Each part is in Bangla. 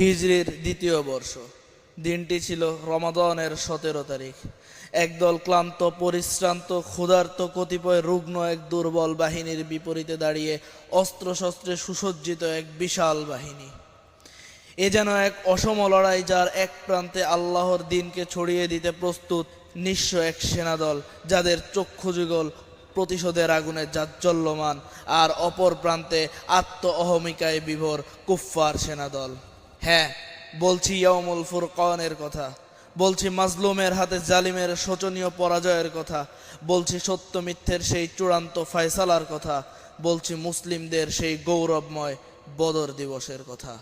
হিজরির দ্বিতীয় বর্ষ। দিনটি ছিল রমাদনের সতেরো তারিখ। একদল ক্লান্ত, পরিশ্রান্ত, ক্ষুধার্ত কতিপয় রুগ্ন এক দুর্বল বাহিনীর বিপরীতে দাঁড়িয়ে অস্ত্রশস্ত্রে সুসজ্জিত এক বিশাল বাহিনী। এ যেন এক অসম লড়াই যার এক প্রান্তে আল্লাহর দিনকে ছড়িয়ে দিতে প্রস্তুত নিঃস্ব এক সেনাদল, যাদের চক্ষুযুগল প্রতিশোধের আগুনে জাজ্জল্যমান, আর অপর প্রান্তে আত্ম অহমিকায় বিভোর কুফফার সেনাদল। হ্যাঁ বলছি ইয়ামুল ফুরকানের কথা, বলছি মাজলুমের হাতে জালিমের শোচনীয় পরাজয়ের কথা, বলছি সত্য মিথ্যের সেই চূড়ান্ত ফয়সালার কথা, বলছি মুসলিমদের সেই গৌরবময় বদর দিবসের কথা।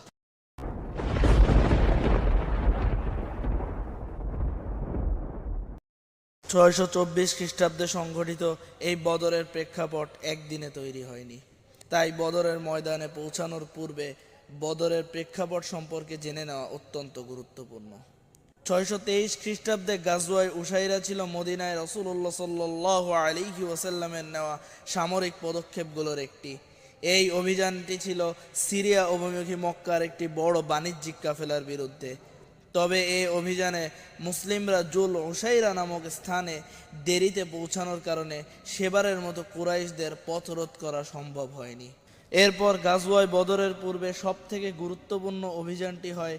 ছয়শো চব্বিশ খ্রিস্টাব্দে সংঘটিত এই বদরের প্রেক্ষাপট একদিনে তৈরি হয়নি। তাই বদরের ময়দানে পৌঁছানোর পূর্বে বদরের প্রেক্ষাপট সম্পর্কে জেনে নেওয়া অত্যন্ত গুরুত্বপূর্ণ। ছয়শো তেইশ খ্রিস্টাব্দে গাজওয়ায় উসাইরা ছিল মদিনায় রসুল্লাহ সাল্লাহ আলিহি ওসাল্লামের নেওয়া সামরিক পদক্ষেপগুলোর একটি। এই অভিযানটি ছিল সিরিয়া অভিমুখী মক্কার একটি বড় বাণিজ্যিক কাফেলার বিরুদ্ধে। তবে এই অভিযানে মুসলিমরা জুল ওসাইরা নামক স্থানে দেরিতে পৌঁছানোর কারণে সেবারের মতো কুরাইশদের পথরোধ করা সম্ভব হয়নি। এরপর গাজওয়ায় বদরের পূর্বে সবথেকে গুরুত্বপূর্ণ অভিযানটি হয়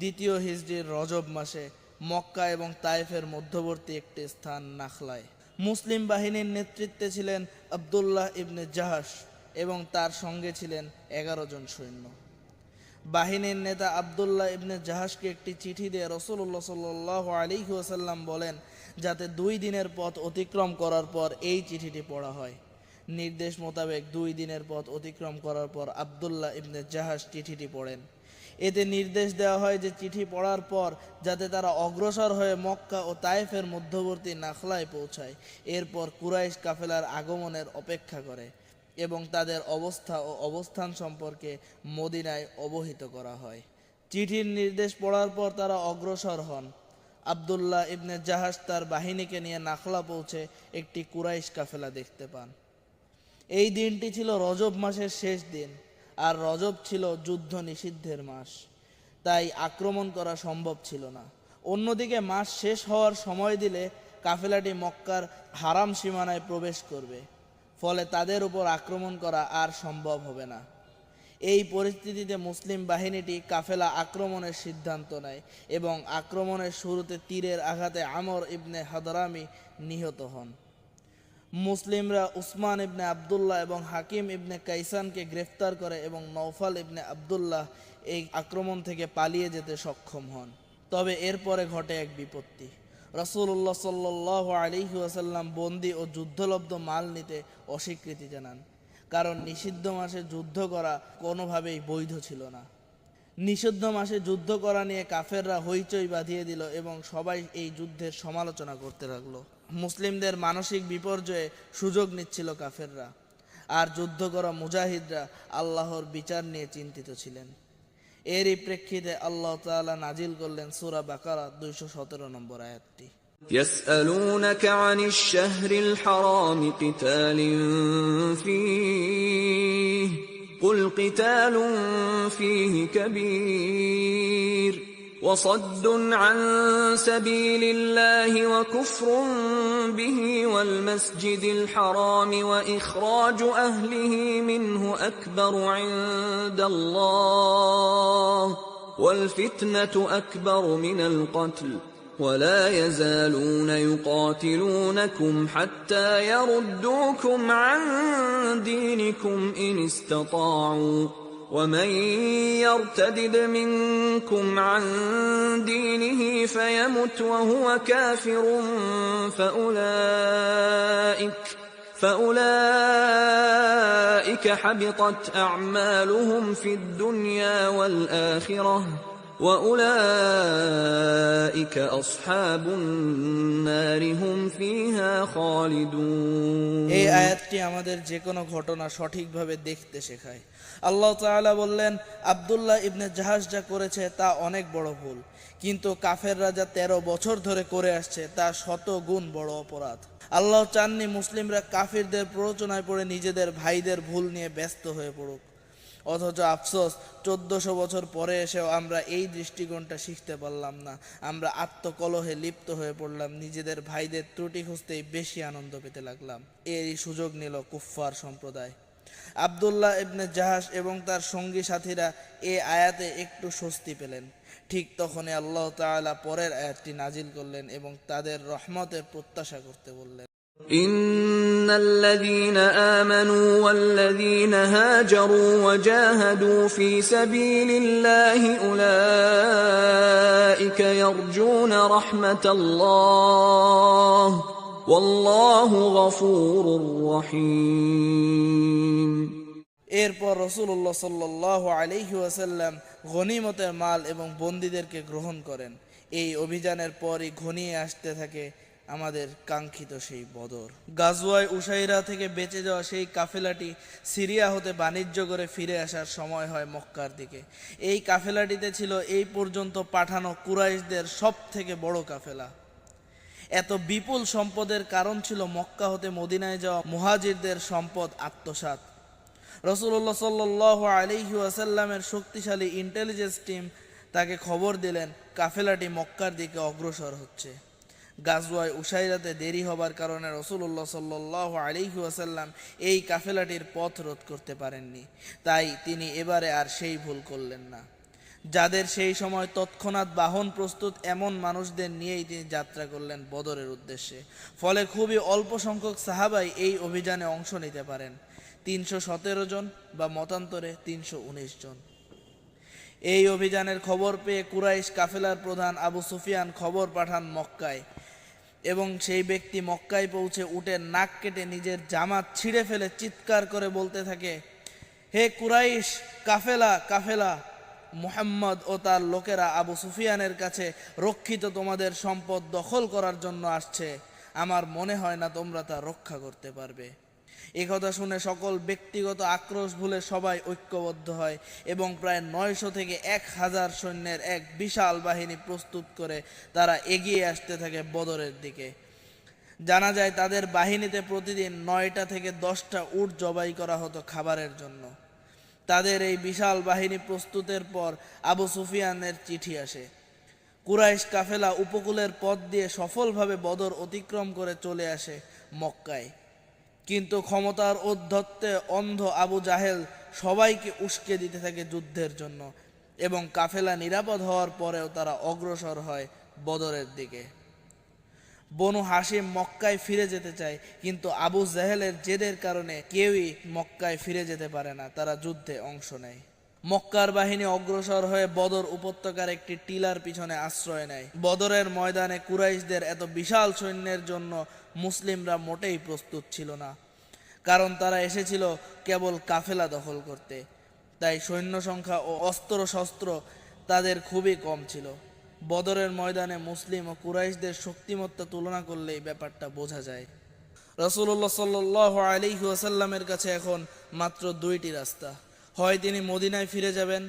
দ্বিতীয় হিজড়ির রজব মাসে মক্কা এবং তাইফের মধ্যবর্তী একটি স্থান নাখলায়। মুসলিম বাহিনীর নেতৃত্বে ছিলেন আবদুল্লাহ ইবনে জাহাস এবং তার সঙ্গে ছিলেন এগারো জন সৈন্য। বাহিনীর নেতা আবদুল্লাহ ইবনে জাহাজকে একটি চিঠি দিয়ে রসুল্লাহ সাল্লাহ আলী ওয়াসাল্লাম বলেন, যাতে দুই দিনের পথ অতিক্রম করার পর এই চিঠিটি পড়া হয়। নির্দেশ মোতাবেক দুই দিনের পথ অতিক্রম করার পর আবদুল্লাহ ইবনে জাহাজ চিঠিটি পড়েন। এতে নির্দেশ দেওয়া হয় যে চিঠি পড়ার পর যাতে তারা অগ্রসর হয়ে মক্কা ও তায়েফের মধ্যবর্তী নাখলায় পৌঁছায়। এরপর কুরাইশ কাফেলার আগমনের অপেক্ষা করে এবং তাদের অবস্থা ও অবস্থান সম্পর্কে মদিনায় অবহিত করা হয়। চিঠির নির্দেশ পড়ার পর তারা অগ্রসর হন। আবদুল্লাহ ইবনে জাহাজ তার বাহিনীকে নিয়ে নাখলা পৌঁছে একটি কুরাইশ কাফেলা দেখতে পান। এই দিনটি ছিল রজব মাসের শেষ দিন, আর রজব ছিল যুদ্ধ নিষিদ্ধের মাস। তাই আক্রমণ করা সম্ভব ছিল না। অন্যদিকে মাস শেষ হওয়ার সময় দিলে কাফেলাটি মক্কার হারাম সীমানায় প্রবেশ করবে। ফলে তাদের উপর আক্রমণ করা আর সম্ভব হবে না। এই পরিস্থিতিতে মুসলিম বাহিনীটি কাফেলা আক্রমণের সিদ্ধান্ত নেয় এবং আক্রমণের শুরুতে তীরের আঘাতে আমর ইবনে হাদরামি নিহত হন। মুসলিমরা উসমান ইবনে আবদুল্লাহ এবং হাকিম ইবনে কাইসানকে গ্রেফতার করে এবং নৌফাল ইবনে আবদুল্লাহ এই আক্রমণ থেকে পালিয়ে যেতে সক্ষম হন। তবে এরপরে ঘটে এক বিপত্তি। রসুল্লাহ সাল্লাহ আলিহি ওয়াসাল্লাম বন্দি ও যুদ্ধলব্ধ মাল নিতে অস্বীকৃতি জানান। কারণ নিষিদ্ধ মাসে যুদ্ধ করা কোনোভাবেই বৈধ ছিল না। নিষিদ্ধ মাসে যুদ্ধ করা নিয়ে কাফেররা হইচই বাঁধিয়ে দিল এবং সবাই এই যুদ্ধের সমালোচনা করতে লাগল। মুসলিমদের মানসিক বিপর্যয়ে সুযোগ নিচ্ছিল কাফেররা আর যুদ্ধ করা মুজাহিদরা আল্লাহর বিচার নিয়ে চিন্তিত ছিলেন এরই প্রেক্ষিতে আল্লাহ তাআলা নাজিল করলেন সূরা বাকারা দুইশো সতেরো নম্বর আয়াতটি يسألونك عن الشهر الحرام قتال فيه قل قتال فيه كبير وصد عن سبيل الله وكفر به والمسجد الحرام وإخراج أهله منه أكبر عند الله والفتنة أكبر من القتل ولا يزالون يقاتلونكم حتى يردوكم عن دينكم إن استطاعوا ومن يرتدد منكم عن دينه فيمت وهو كافر فأولئك فأولئك حبطت أعمالهم في الدنيا والآخرة. এই আয়াতটি আমাদের যে কোনো ঘটনা সঠিকভাবে দেখতে শেখায়। আল্লাহ তাআলা বললেন, আবদুল্লাহ ইবনে জাহাজ যা করেছে তা অনেক বড় ভুল। কিন্তু কাফের রাজা ১৩ বছর ধরে করে আসছে, তা শত গুণ বড় অপরাধ। আল্লাহ চাননি মুসলিমরা কাফিরদের প্ররোচনায় পড়ে নিজেদের ভাইদের ভুল নিয়ে ব্যস্ত হয়ে পড়ুক। অথচ আফসোস, চোদ্দশো বছর পরে এসেও আমরা এই দৃষ্টিকোণটা শিখতে পারলাম না। আমরা আত্মকলহে লিপ্ত হয়ে পড়লাম, নিজেদের ভাইদের ত্রুটি খুঁজতেই বেশি আনন্দ পেতে লাগলাম। এরই সুযোগ নিল কুফফার সম্প্রদায়। আবদুল্লাহ ইবনে জাহাস এবং তার সঙ্গী সাথীরা এ আয়াতে একটু স্বস্তি পেলেন। ঠিক তখনই আল্লাহ তাআলা পরের আয়াতটি নাজিল করলেন এবং তাদের রহমতের প্রত্যাশা করতে বললেন। إن الذين آمنوا والذين هاجروا وجاهدوا في سبيل الله أولئك يرجون رحمة الله والله غفور رحيم এরপর রসুল্লাহ সাল্লাহ আলহি ওয়াসাল্লাম গনিমতের মাল এবং বন্দীদেরকে গ্রহণ করেন এই অভিযানের পরই ঘনিয়ে আসতে থাকে আমাদের কাঙ্ক্ষিত সেই বদর। গাজওয়ায় উসাইরা থেকে বেঁচে যাওয়া সেই কাফেলাটি সিরিয়া হতে বাণিজ্য করে ফিরে আসার সময় হয় মক্কার দিকে। এই কাফেলাটিতে ছিল এই পর্যন্ত পাঠানো কুরাইশদের সব থেকে বড় কাফেলা। এত বিপুল সম্পদের কারণ ছিল মক্কা হতে মদিনায় যাওয়া মুহাজিরদের সম্পদ আত্মসাৎ। রসুল্লাহ সাল্লাহ আলিহি ওয়াসাল্লামের শক্তিশালী ইন্টেলিজেন্স টিম তাকে খবর দিলেন, কাফেলাটি মক্কার দিকে অগ্রসর হচ্ছে। গাজওয়ায় উসাইরাতে দেরি হবার কারণে রসুল্লাহ সাল্লাহ আলিহি ওয়াসাল্লাম এই কাফেলাটির পথ রোধ করতে পারেননি। তাই তিনি এবারে আর সেই ভুল করলেন না। যাদের সেই সময় তৎক্ষণাৎ বাহন প্রস্তুত এমন মানুষদের নিয়েই তিনি যাত্রা করলেন বদরের উদ্দেশ্যে। ফলে খুবই অল্প সংখ্যক সাহাবাই এই অভিযানে অংশ নিতে পারেন। তিনশো সতেরো জন বা মতান্তরে তিনশো উনিশ জন। এই অভিযানের খবর পেয়ে কুরাইশ কাফেলার প্রধান আবু সুফিয়ান খবর পাঠান মক্কায়। এবং সেই ব্যক্তি মক্কায় পৌঁছে উঠে নাক কেটে নিজের জামা ছিঁড়ে ফেলে চিৎকার করে বলতে থাকে, হে কুরাইশ, কাফেলা কাফেলা, মুহাম্মদ ও তার লোকেরা আবু সুফিয়ানের কাছে রক্ষিত তোমাদের সম্পদ দখল করার জন্য আসছে। আমার মনে হয় না তোমরা তা রক্ষা করতে পারবে। কথা শুনে সকল ব্যক্তিগত আক্রোশ ভুলে সবাই ঐক্যবদ্ধ হয় এবং প্রায় নয়শো থেকে এক হাজার সৈন্যের এক বিশাল বাহিনী প্রস্তুত করে তারা এগিয়ে আসতে থাকে বদরের দিকে। জানা যায় তাদের বাহিনীতে প্রতিদিন নয়টা থেকে দশটা উট জবাই করা হতো খাবারের জন্য। তাদের এই বিশাল বাহিনী প্রস্তুতের পর আবু সুফিয়ানের চিঠি আসে। কুরাইশ কাফেলা উপকূলের পথ দিয়ে সফলভাবে বদর অতিক্রম করে চলে আসে মক্কায়। কিন্তু ক্ষমতার ঔদ্ধত্যে অন্ধ আবু জাহেল সবাইকে উস্কে দিতে থাকে যুদ্ধের জন্য এবং কাফেলা নিরাপদ হওয়ার পরেও তারা অগ্রসর হয় বদরের দিকে। বনু হাসিম মক্কায় ফিরে যেতে চায়, কিন্তু আবু জাহেলের জেদের কারণে কেউই মক্কায় ফিরে যেতে পারে না, তারা যুদ্ধে অংশ নেয়। মক্কার বাহিনী অগ্রসর হয়ে বদর উপত্যকার একটি টিলার পিছনে আশ্রয় নেয়। বদরের ময়দানে কুরাইশদের এত বিশাল সৈন্যের জন্য মুসলিমরা মোটেই প্রস্তুত ছিল না, কারণ তারা এসেছিল কেবল কাফেলা দখল করতে। তাই সৈন্য সংখ্যা ও অস্ত্র শস্ত্র তাদের খুবই কম ছিল। বদরের ময়দানে মুসলিম ও কুরাইশদের শক্তিমত্তা তুলনা করলে এই ব্যাপারটা বোঝা যায়। রসুল্লাহ সাল্লাহ আলিহি ওয়াসাল্লামের কাছে এখন মাত্র দুইটি রাস্তা। হয় তিনি মদিনায় ফিরে যাবেন,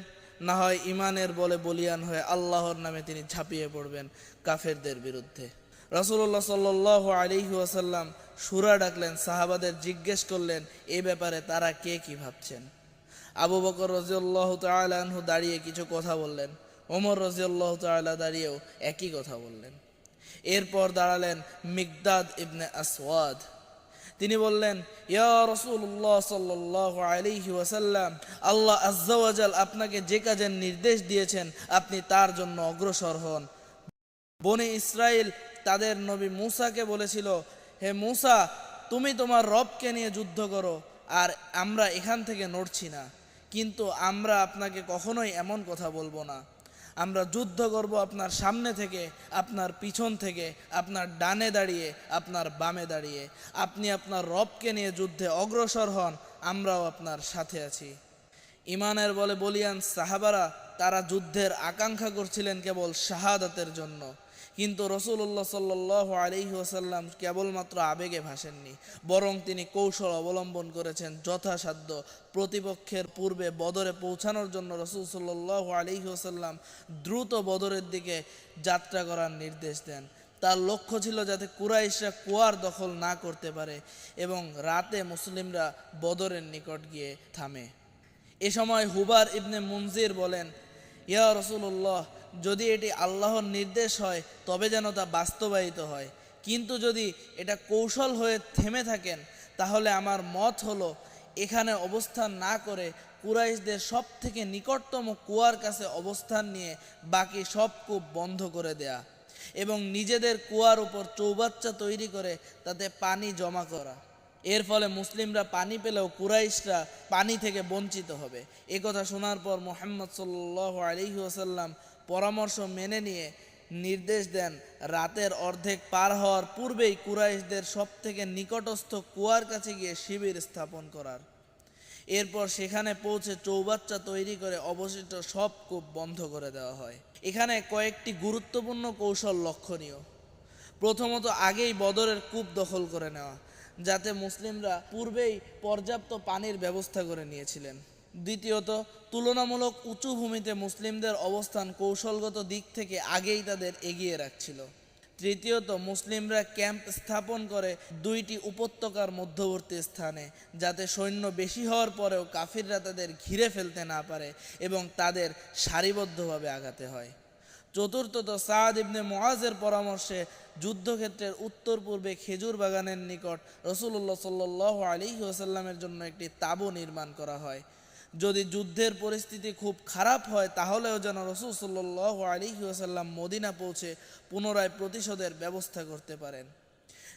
না হয় ইমানের বলে বলিয়ান হয়ে আল্লাহর নামে তিনি ঝাঁপিয়ে পড়বেন কাফেরদের বিরুদ্ধে। রসুল্লাহ সাল্লাহ আলিহি ওয়াসাল্লাম সুরা ডাকলেন, সাহাবাদের জিজ্ঞেস করলেন, এ ব্যাপারে তারা কে কি ভাবছেন? আবু বকর রাজিউল্লাহ তালাহু দাঁড়িয়ে কিছু কথা বললেন। ওমর রাজিউল্লাহ তাল্লাহ দাঁড়িয়েও একই কথা বললেন। এরপর দাঁড়ালেন মিকদাদ ইবনে আসওয়াদ। তিনি বললেন, ইয়া রসুল্লাহ সাল্লাহ আলিহি ওয়াসাল্লাম, আল্লাহ আজ্জাওয়াজাল আপনাকে যে কাজের নির্দেশ দিয়েছেন, আপনি তার জন্য অগ্রসর হন। বনে ইসরায়েল তাদের নবী মূসাকে বলেছিল, হে মূসা, তুমি তোমার রবকে নিয়ে যুদ্ধ করো, আর আমরা এখান থেকে নড়ছি না। কিন্তু আমরা আপনাকে কখনোই এমন কথা বলব না। আমরা যুদ্ধ করব আপনার সামনে থেকে, আপনার পিছন থেকে, আপনার ডানে দাঁড়িয়ে, আপনার বামে দাঁড়িয়ে। আপনি আপনার রবকে নিয়ে যুদ্ধে অগ্রসর হন, আমরাও আপনার সাথে আছি। ইমানের বলে বলিয়ান সাহাবারা তারা যুদ্ধের আকাঙ্ক্ষা করছিলেন কেবল শাহাদাতের জন্য। কিন্তু রসুল্লাহ সাল্লাহ আলহি ওসাল্লাম কেবলমাত্র আবেগে ভাসেননি, বরং তিনি কৌশল অবলম্বন করেছেন যথাসাধ্য প্রতিপক্ষের পূর্বে বদরে পৌঁছানোর জন্য রসুল সাল্লাহ আলহি ওসাল্লাম দ্রুত বদরের দিকে যাত্রা করার নির্দেশ দেন। তার লক্ষ্য ছিল যাতে কুরাইশরা কুয়ার দখল না করতে পারে এবং রাতে মুসলিমরা বদরের নিকট গিয়ে থামে। এ সময় হুবার ইবনে মুনজির বলেন, ইয়া রসুল্লাহ যদি এটি আল্লাহর নির্দেশ হয়, তবে যেন তা বাস্তবায়িত হয়। কিন্তু যদি এটা কৌশল হয়ে থেমে থাকেন, তাহলে আমার মত হলো, এখানে অবস্থান না করে কুরাইশদের সব থেকে নিকটতম কুয়ার কাছে অবস্থান নিয়ে বাকি সব কূপ বন্ধ করে দেয়া এবং নিজেদের কুয়ার উপর চৌবাচ্চা তৈরি করে তাতে পানি জমা করা। এর ফলে মুসলিমরা পানি পেলেও কুরাইশরা পানি থেকে বঞ্চিত হবে। এ কথা শোনার পর মোহাম্মদ সাল্লাহ আলহি ওসাল্লাম পরামর্শ মেনে নিয়ে নির্দেশ দেন। রাতের অর্ধেক পার হওয়ার পূর্বেই কুরাইশদের সব থেকে নিকটস্থ কুয়ার কাছে গিয়ে শিবির স্থাপন করার। এরপর সেখানে পৌঁছে চৌবাচ্চা তৈরি করে অবশিষ্ট সব কূপ বন্ধ করে দেওয়া হয়। এখানে কয়েকটি গুরুত্বপূর্ণ কৌশল লক্ষণীয়। প্রথমত, আগেই বদরের কূপ দখল করে নেওয়া, যাতে মুসলিমরা পূর্বেই পর্যাপ্ত পানির ব্যবস্থা করে নিয়েছিলেন। দ্বিতীয়ত, তুলনামূলক উঁচু ভূমিতে মুসলিমদের অবস্থান কৌশলগত দিক থেকে আগেই তাদের এগিয়ে রাখছিল। তৃতীয়ত, মুসলিমরা ক্যাম্প স্থাপন করে দুইটি উপত্যকার মধ্যবর্তী স্থানে, যাতে সৈন্য বেশি হওয়ার পরেও কাফিররা তাদের ঘিরে ফেলতে না পারে এবং তাদের সারিবদ্ধভাবে আগাতে হয়। চতুর্থত, সাদ ইবনে মোয়াজের পরামর্শে যুদ্ধক্ষেত্রের উত্তর পূর্বে খেজুর বাগানের নিকট রসুল্লাহ সাল্লাহ আলী ওসাল্লামের জন্য একটি তাঁবু নির্মাণ করা হয়। যদি যুদ্ধের পরিস্থিতি খুব খারাপ হয়, তাহলেও যেন রসুল সাল্লাহ আলী ওসাল্লাম মদিনা পৌঁছে পুনরায় প্রতিশোধের ব্যবস্থা করতে পারেন।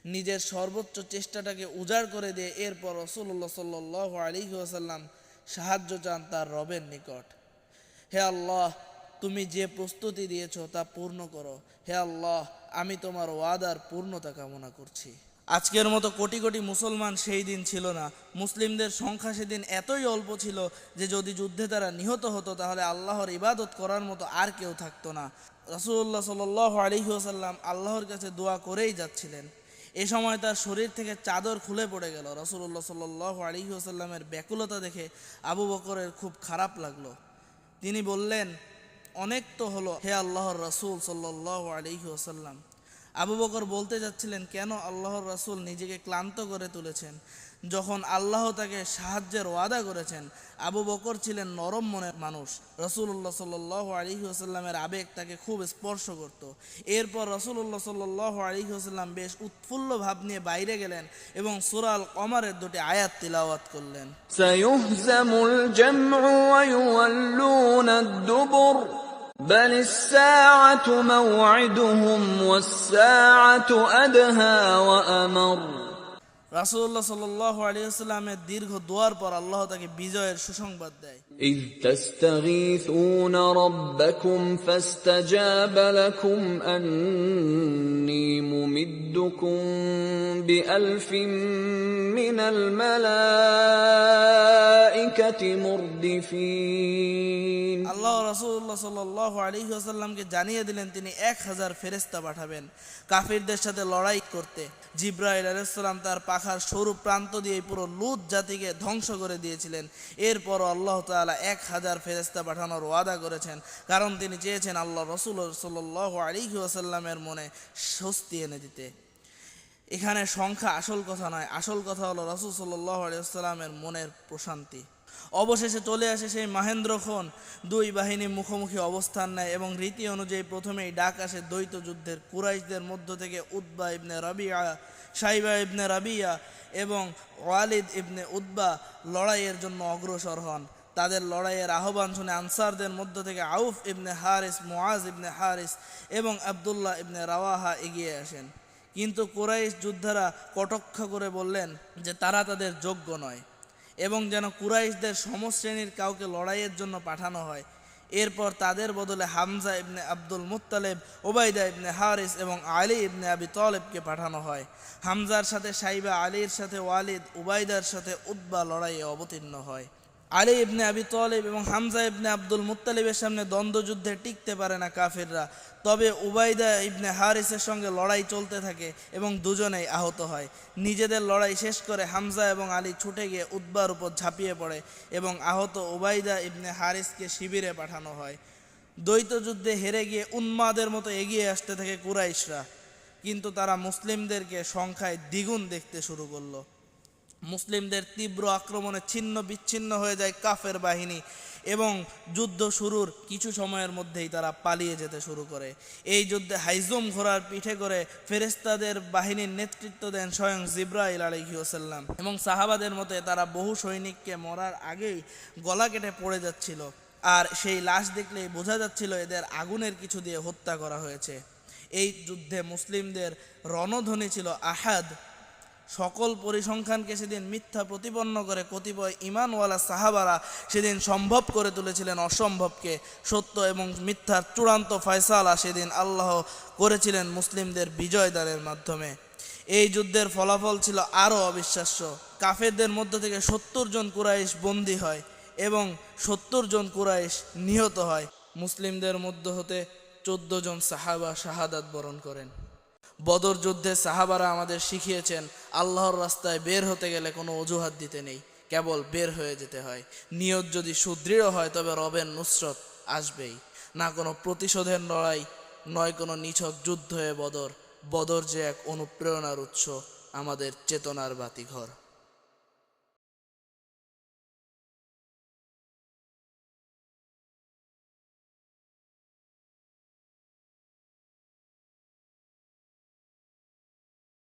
নিজের সর্বোচ্চ চেষ্টাটাকে উজাড় করে দিয়ে এরপর রসুল্লাহ সাল্লাহ আলী ওসাল্লাম সাহায্য চান তার রবের নিকট। হে আল্লাহ, তুমি যে প্রস্তুতি দিয়েছ তা পূর্ণ করো। হে আল্লাহ, আমি তোমার ওয়াদার পূর্ণতা কামনা করছি। আজকের মতো কোটি কোটি মুসলমান সেই দিন ছিল না। মুসলিমদের সংখ্যা সেদিন এতই অল্প ছিল যে যদি যুদ্ধে তারা নিহত হতো, তাহলে আল্লাহর ইবাদত করার মতো আর কেউ থাকতো না। রসুল্লাহ সাল আলহি আসাল্লাম আল্লাহর কাছে দোয়া করেই যাচ্ছিলেন। এ সময় তার শরীর থেকে চাদর খুলে পড়ে গেল। রসুল্লাহ সাল আলহি আসাল্লামের ব্যাকুলতা দেখে আবু বকরের খুব খারাপ লাগল। তিনি বললেন, অনেক তো হলো হে আল্লাহর রসুল সাল্লাহ আলহি ওসাল্লাম আবু বকর বলতে যাচ্ছিলেন, কেন আল্লাহর রাসূল নিজেকে ক্লান্ত করে তুলেছেন? যখন আল্লাহ তাকে সাহায্যের ওয়াদা করেছেন, আবু বকর ছিলেন নরম মনের মানুষ। রসুল্লাহ সাল্লাহ আলহি ওসাল্লামের আবেগ তাকে খুব স্পর্শ করত। এরপর রসুল্লাহ সাল্লাহ আলহি ওসাল্লাম বেশ উৎফুল্ল ভাব নিয়ে বাইরে গেলেন এবং সুরাল কমারের দুটি আয়াত তিলাওয়াত করলেন। سيهزم الجمع ويولون الدبر بل الساعة موعدهم والساعة أدهى وأمر রাসুল্লাহ সাল্লাহ আলিয়াল্লামের দীর্ঘ দোয়ার পর আল্লাহ তাকে বিজয়ের সুসংবাদ দেয় إذ تستغيثون ربكم فاستجاب لكم أني ممدكم بألف من الملائكة مردفين আল্লাহ রাসুল্লাহ সাল্লাহ আলী আসাল্লামকে জানিয়ে দিলেন তিনি এক হাজার ফেরেস্তা পাঠাবেন কাফিরদের সাথে লড়াই করতে জিব্রাইল আলাইসাল্লাম তার পাখার সরু প্রান্ত দিয়ে পুরো লুত জাতিকে ধ্বংস করে দিয়েছিলেন এরপর আল্লাহ তাআলা এক হাজার ফেরেস্তা পাঠানোর ওয়াদা করেছেন। কারণ তিনি চেয়েছেন আল্লাহ রসুল সাল্লাহ আলী আসাল্লামের মনে স্বস্তি এনে দিতে। এখানে সংখ্যা আসল কথা নয়, আসল কথা হলো রসুল সাল্লাহ আলিয়াল্লামের মনের প্রশান্তি। অবশেষে চলে আসে সেই মাহেন্দ্রক্ষণ দুই বাহিনী মুখোমুখি অবস্থান নেয় এবং রীতি অনুযায়ী প্রথমেই ডাক আসে দ্বৈত যুদ্ধের কুরাইশদের মধ্য থেকে উদ্বা ইবনে রবিয়া, সাইবা ইবনে রাবিয়া এবং ওয়ালিদ ইবনে উদ্বা লড়াইয়ের জন্য অগ্রসর হন। তাদের লড়াইয়ের আহ্বান শুনে আনসারদের মধ্য থেকে আউফ ইবনে হারিস, মুআজ ইবনে হারিস এবং আবদুল্লাহ ইবনে রাওয়াহা এগিয়ে আসেন। কিন্তু কুরাইশ যোদ্ধারা কটাক্ষ করে বললেন যে তারা তাদের যোগ্য নয় এবং যেন কুরাইশদের সমশ্রেণীর কাউকে লড়াইয়ের জন্য পাঠানো হয়। এরপর তাদের বদলে হামজা ইবনে আব্দুল মুত্তালেব ওবায়দা ইবনে হারিস এবং আলী ইবনে আবি তলেবকে পাঠানো হয়। হামজার সাথে সাইবা আলীর সাথে ওয়ালিদ উবাইদার সাথে উদ্বা লড়াইয়ে অবতীর্ণ হয়। আলী ইবনে আবি তলেব এবং হামজা ইবনে আব্দুল মুতালিবের সামনে দ্বন্দ্বযুদ্ধে টিকতে পারে না কাফিররা। তবে উবাইদা ইবনে হারিসের সঙ্গে লড়াই চলতে থাকে এবং দুজনেই আহত হয়। নিজেদের লড়াই শেষ করে হামজা এবং আলী ছুটে গিয়ে উদ্বার উপর ঝাঁপিয়ে পড়ে এবং আহত উবাইদা ইবনে হারিসকে শিবিরে পাঠানো হয়। দ্বৈত যুদ্ধে হেরে গিয়ে উন্মাদের মতো এগিয়ে আসতে থাকে কুরাইশরা। কিন্তু তারা মুসলিমদেরকে সংখ্যায় দ্বিগুণ দেখতে শুরু করল। মুসলিমদের তীব্র আক্রমণে ছিন্ন বিচ্ছিন্ন হয়ে যায় কাফের বাহিনী এবং যুদ্ধ শুরুর কিছু সময়ের মধ্যেই তারা পালিয়ে যেতে শুরু করে। এই যুদ্ধে হাইজুম ঘোড়ার পিঠে করে ফেরেস্তাদের বাহিনীর নেতৃত্ব দেন স্বয়ং জিব্রাইল আলহিউসাল্লাম এবং সাহাবাদের মতে তারা বহু সৈনিককে মরার আগেই গলা কেটে পড়ে যাচ্ছিল আর সেই লাশ দেখলেই বোঝা যাচ্ছিল এদের আগুনের কিছু দিয়ে হত্যা করা হয়েছে। এই যুদ্ধে মুসলিমদের রণধ্বনি ছিল আহাদ সকল পরিসংখ্যানকে সেদিন মিথ্যা প্রতিপন্ন করে কতিপয় ইমানওয়ালা সাহাবারা সেদিন সম্ভব করে তুলেছিলেন অসম্ভবকে। সত্য এবং মিথ্যার চূড়ান্ত ফয়সালা সেদিন আল্লাহ করেছিলেন মুসলিমদের বিজয় দানের মাধ্যমে। এই যুদ্ধের ফলাফল ছিল আরও অবিশ্বাস্য। কাফেরদের মধ্য থেকে সত্তর জন কুরাইশ বন্দী হয় এবং সত্তর জন কুরাইশ নিহত হয়। মুসলিমদের মধ্য হতে চোদ্দ জন সাহাবা শাহাদাত বরণ করেন। বদর যুদ্ধে সাহাবারা আমাদের শিখিয়েছেন, আল্লাহর রাস্তায় বের হতে গেলে কোনো অজুহাত দিতে নেই, কেবল বের হয়ে যেতে হয়। নিয়ত যদি সুদৃঢ় হয়, তবে রবের নুসরত আসবেই। না কোনো প্রতিশোধের লড়াই, নয় কোনো নিছক যুদ্ধ বদর। বদর যে এক অনুপ্রেরণার উৎস, আমাদের চেতনার বাতিঘর।